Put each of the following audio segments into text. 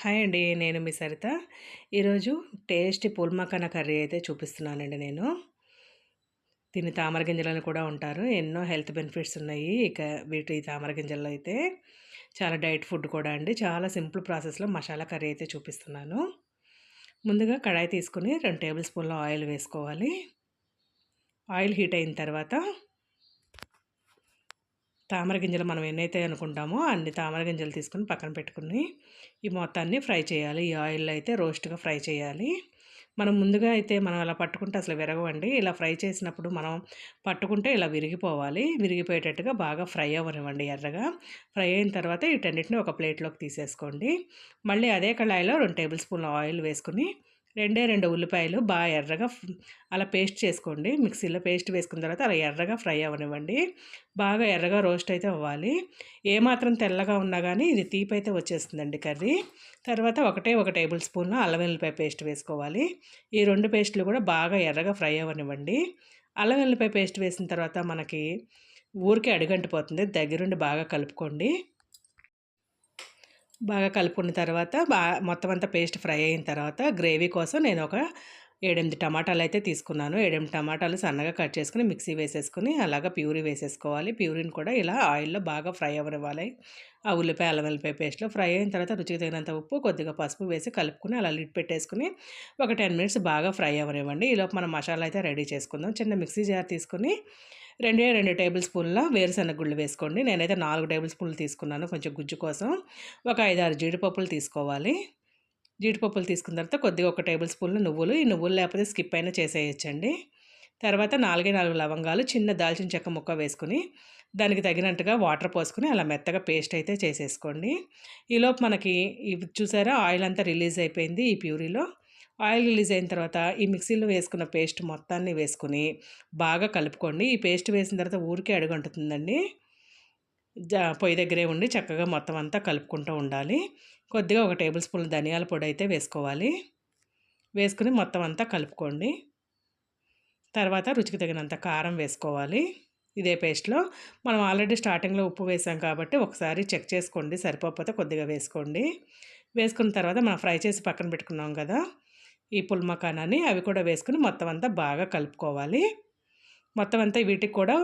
Hi అండి నేను మీ సరిత. ఈరోజు టేస్టీ పుల్మకన కర్రీ అయితే చూపిస్తున్నానండి నేను. దీన్ని తామర గింజలను కూడా ఉంటారు. ఎన్నో హెల్త్ బెనిఫిట్స్ ఉన్నాయి. ఇక వీటి తామర గింజల్లో అయితే చాలా డైట్ ఫుడ్ కూడా అండి. చాలా సింపుల్ ప్రాసెస్లో మసాలా కర్రీ అయితే చూపిస్తున్నాను. ముందుగా కడాయి తీసుకుని రెండు టేబుల్ స్పూన్ల ఆయిల్ వేసుకోవాలి. ఆయిల్ హీట్ అయిన తర్వాత తామర గింజలు మనం ఎన్నైతే అనుకుంటామో అన్ని తామర గింజలు తీసుకుని పక్కన పెట్టుకుని ఈ మొత్తాన్ని ఫ్రై చేయాలి. ఈ ఆయిల్లో అయితే రోస్ట్గా ఫ్రై చేయాలి. మనం ముందుగా అయితే మనం అలా పట్టుకుంటే అసలు విరగవండి. ఇలా ఫ్రై చేసినప్పుడు మనం పట్టుకుంటే ఇలా విరిగిపోవాలి. విరిగిపోయేటట్టుగా బాగా ఫ్రై అవ్వనివ్వండి ఎర్రగా. ఫ్రై అయిన తర్వాత వీటన్నిటిని ఒక ప్లేట్లోకి తీసేసుకోండి. మళ్ళీ అదే కళాయిలో రెండు టేబుల్ స్పూన్ల ఆయిల్ వేసుకుని రెండే రెండు ఉల్లిపాయలు బాగా ఎర్రగా అలా పేస్ట్ చేసుకోండి. మిక్సీలో పేస్ట్ వేసుకున్న తర్వాత అలా ఎర్రగా ఫ్రై అవ్వనివ్వండి. బాగా ఎర్రగా రోస్ట్ అయితే అవ్వాలి. ఏమాత్రం తెల్లగా ఉన్నా కానీ ఇది తీపి అయితే వచ్చేస్తుందండి కర్రీ. తర్వాత ఒకటే ఒక టేబుల్ స్పూన్ అల్లం వెల్లిపాయ పేస్ట్ వేసుకోవాలి. ఈ రెండు పేస్టులు కూడా బాగా ఎర్రగా ఫ్రై అవ్వనివ్వండి. అల్లం వెల్లిపాయ పేస్ట్ వేసిన తర్వాత మనకి ఊరికే అడుగంటిపోతుంది. దగ్గరుండి బాగా కలుపుకోండి. బాగా కలుపుకున్న తర్వాత బాగా మొత్తం అంతా పేస్ట్ ఫ్రై అయిన తర్వాత గ్రేవీ కోసం నేను ఒక ఏడెనిమిది టమాటాలు అయితే తీసుకున్నాను. ఏడెనిమిది టమాటాలు సన్నగా కట్ చేసుకుని మిక్సీ వేసేసుకుని అలాగా ప్యూరీ వేసేసుకోవాలి. ప్యూరీని కూడా ఇలా ఆయిల్లో బాగా ఫ్రై అవ్వనివ్వాలి. ఆ ఉల్లిపాయ అల్లం వెల్లిపాయ పేస్ట్లో ఫ్రై అయిన తర్వాత రుచికి తగినంత ఉప్పు కొద్దిగా పసుపు వేసి కలుపుకుని అలా లిడ్ పెట్టేసుకుని ఒక టెన్ మినిట్స్ బాగా ఫ్రై అవ్వనివ్వండి. ఈలోపు మనం మసాలా అయితే రెడీ చేసుకుందాం. చిన్న మిక్సీ జార్ తీసుకుని రెండే రెండు టేబుల్ స్పూన్ల వేరుశనగ గుళ్ళు వేసుకోండి. నేనైతే నాలుగు టేబుల్ స్పూన్లు తీసుకున్నాను. కొంచెం గుజ్జు కోసం ఒక ఐదారు జీడిపప్పులు తీసుకోవాలి. జీడిపప్పులు తీసుకున్న తర్వాత కొద్దిగా ఒక టేబుల్ స్పూన్లు నువ్వులు. ఈ నువ్వులు లేకపోతే స్కిప్ అయినా చేసేయచ్చండి. తర్వాత నాలుగే నాలుగు లవంగాలు చిన్న దాల్చిన చెక్క ముక్క వేసుకుని దానికి తగినట్టుగా వాటర్ పోసుకుని అలా మెత్తగా పేస్ట్ అయితే చేసేసుకోండి. ఈలోపు మనకి ఇవి చూసారా? ఆయిల్ అంతా రిలీజ్ అయిపోయింది ఈ ప్యూరీలో. ఆయిల్ రిలీజ్ అయిన తర్వాత ఈ మిక్సీలో వేసుకున్న పేస్ట్ మొత్తాన్ని వేసుకుని బాగా కలుపుకోండి. ఈ పేస్ట్ వేసిన తర్వాత ఊరికే అడుగంటుతుందండి. జా పొయ్యి దగ్గరే ఉండి చక్కగా మొత్తం అంతా కలుపుకుంటూ ఉండాలి. కొద్దిగా ఒక టేబుల్ స్పూన్ ధనియాల పొడి అయితే వేసుకోవాలి. వేసుకుని మొత్తం అంతా కలుపుకోండి. తర్వాత రుచికి తగినంత కారం వేసుకోవాలి. ఇదే పేస్ట్లో. మనం ఆల్రెడీ స్టార్టింగ్లో ఉప్పు వేసాం కాబట్టి ఒకసారి చెక్ చేసుకోండి. సరిపోకపోతే కొద్దిగా వేసుకోండి. వేసుకున్న తర్వాత మనం ఫ్రై చేసి పక్కన పెట్టుకున్నాం కదా. ఈ పుల్మకానాన్ని అవి కూడా వేసుకుని మొత్తం అంతా బాగా కలుపుకోవాలి. మొత్తం అంతా వీటికి కూడా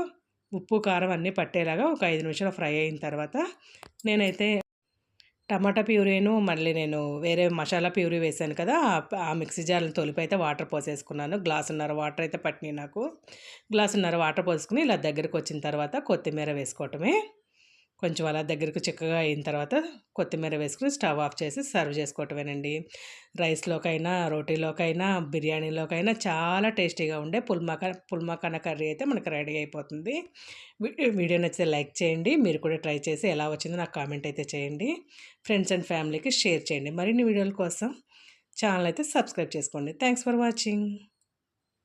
ఉప్పు కారం అన్నీ పట్టేలాగా ఒక ఐదు నిమిషాలు ఫ్రై అయిన తర్వాత నేనైతే టమాటా ప్యూరీను మళ్ళీ నేను వేరే మసాలా ప్యూరీ వేసాను కదా ఆ మిక్సీ జార్లు తొలిపి అయితే వాటర్ పోసేసుకున్నాను. గ్లాసున్నర వాటర్ అయితే పట్టినాయి నాకు. గ్లాసున్నర వాటర్ పోసుకుని ఇలా దగ్గరకు వచ్చిన తర్వాత కొత్తిమీర వేసుకోవటమే. కొంచెం అలా దగ్గరకు చిక్కగా అయిన తర్వాత కొత్తిమీర వేసుకుని స్టవ్ ఆఫ్ చేసి సర్వ్ చేసుకోవటమేనండి. రైస్లోకైనా రోటీలోకైనా బిర్యానీలోకైనా చాలా టేస్టీగా ఉండే పుల్మాక పుల్మాకాన కర్రీ అయితే మనకు రెడీ అయిపోతుంది. వీడియో నచ్చితే లైక్ చేయండి. మీరు కూడా ట్రై చేసి ఎలా వచ్చిందో నాకు కామెంట్ అయితే చేయండి. ఫ్రెండ్స్ అండ్ ఫ్యామిలీకి షేర్ చేయండి. మరిన్ని వీడియోల కోసం ఛానల్ అయితే సబ్స్క్రైబ్ చేసుకోండి. Thanks for watching.